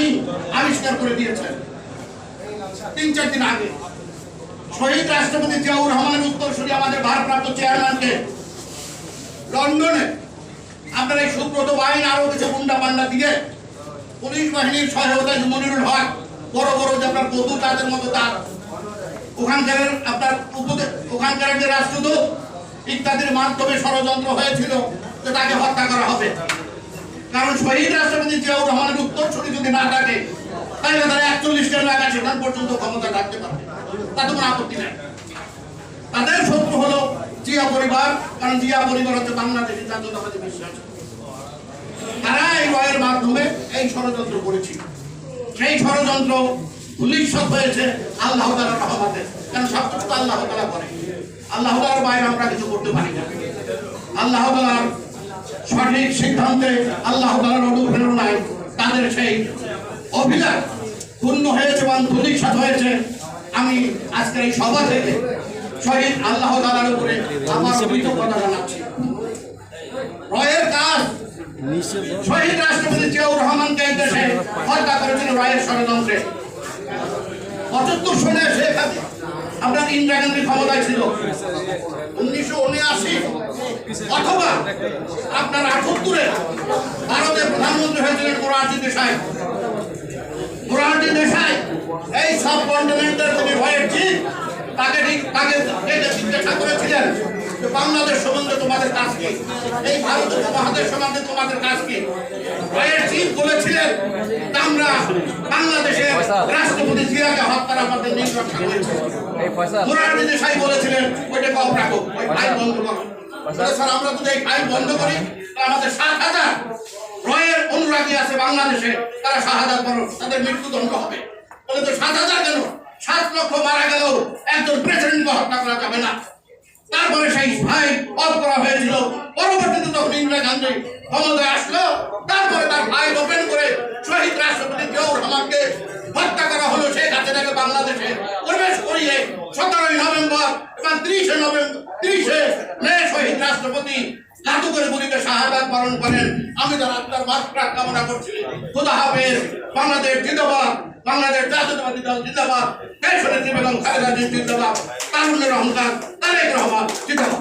আইন আবিষ্কার করে দিয়েছেন। তিন, চার দিন আগে। শহীদ রাষ্ট্রপতি জিয়াউর রহমানের উত্তরসূরি আমাদের ভারপ্রাপ্ত চেয়ারম্যানকে লন্ডনে আপনার এই সুব্রত বাহিনী আরও কিছু গুন্ডা পান্ডা দিয়ে পুলিশ বাহিনীর সহায়তায় মনিরুল হক বড় বড় যে আপনার বধু তাদের মতো তার ওখানকার আপনার ওখানকার যে রাষ্ট্রদূত ইত্যাদির মাধ্যমে ষড়যন্ত্র হয়েছিল যে তাকে হত্যা করা হবে। কারণ শহীদ রাষ্ট্রপতি জিয়াউর রহমানের উত্তরসূরি যদি না থাকে তাহলে তারা একচল্লিশ জন এলাকা সেখান পর্যন্ত ক্ষমতা থাকতে পারবে তাতে কোনো আপত্তি নেই। তাদের শত্রু হলো জিয়া পরিবার, কারণ জিয়া পরিবার হচ্ছে বাংলাদেশের জাতীয়তাবাদী বিশ্বাস। তারা এই রয়ের মাধ্যমে এই ষড়যন্ত্র করেছিল। সেই ষড়যন্ত্র ভূলিষ্ঠ হয়েছে আল্লাহ তালার রহমতে। কারণ সব কিছু তো আল্লাহ তালা করে। আল্লাহ তালার বাইরে আমরা কিছু করতে পারি না। আল্লাহ তালার সঠিক সিদ্ধান্তে আল্লাহ তালার অনুপ্রেরণায় তাদের সেই অভিলাষ পূর্ণ হয়েছে এবং ভূলিষ্ঠ হয়েছে। আমি আজকের এই সভা থেকে শহীদ আল্লাহ তালার উপরে আমার কৃতজ্ঞতা জানাচ্ছি। রয়ের কাজ, শহীদ রাষ্ট্রপতি জিয়াউর রহমানকে দেশে হত্যা করেছিল রায়ের ষড়যন্ত্রে। পঁচাত্তর সনে আপনার ইন্দিরা গান্ধী ক্ষমতায় ছিল। উনিশশো উনআশি অথবা আপনার আটাত্তরে ভারতের প্রধানমন্ত্রী হয়েছিলেন মোরারজি দেশাই। মোরারজি দেশাই এই সব কন্টিনেন্টের যিনি ভয়ের চিফ তাকে ঠিক তাকে জিজ্ঞাসা করেছিলেন যে বাংলাদেশ সম্বন্ধে তোমাদের কাজ কি? এই ভারত উপমহাদেশ সম্বন্ধে তোমাদের কাজ কি? ভয়ের চিফ বলেছিলেন আমরা বাংলাদেশের রাষ্ট্রপতি জিয়াকে হত্যার আমাদের নির্দেশনা করেছি। এই মোরারজি দেশাই বলেছিলেন ওইটা কম রাখো ওই ফাইল বন্ধ করো। স্যার আমরা যদি এই ফাইল বন্ধ করি আমাদের সাত হাজার অনুরাগী আছে বাংলাদেশে, তারা শাহাদাত বরণ তাদের মৃত্যুদণ্ড হবে। বলে তো সাত হাজার কেন? সাত লক্ষ মারা গেল একজন প্রেসিডেন্টকে হত্যা করা যাবে না। তারপরে সেই ফাইল অফ করা হয়েছিল। পরবর্তীতে যখন ইন্দিরা গান্ধী ক্ষমতায় আসলো। তারপরে তার ফাইল ওপেন করে শহীদ রাষ্ট্রপতি জিয়াউর রহমানকে হত্যা করা হলো শেখ হাসিনাকে বাংলাদেশে। প্রবেশ করিয়ে সতেরোই নভেম্বর এবং তিরিশে নভেম্বর তিরিশে মে শহীদ রাষ্ট্রপতি লাতু করে গুলিতে শাহাদাত পালন করেন, আমি তার আত্মার মাত্রা কামনা করছি। খুদা হাফেজ, বাংলাদেশ জিন্দাবাদ, বাংলাদেশ জাতীয়তাবাদী দল জিন্দাবাদ, দেশ নেত্রী বেগম খালেদা জিন্দাবাদ তারুণ্যের অহংকার তারেক রহমান জিন্দাবাদ।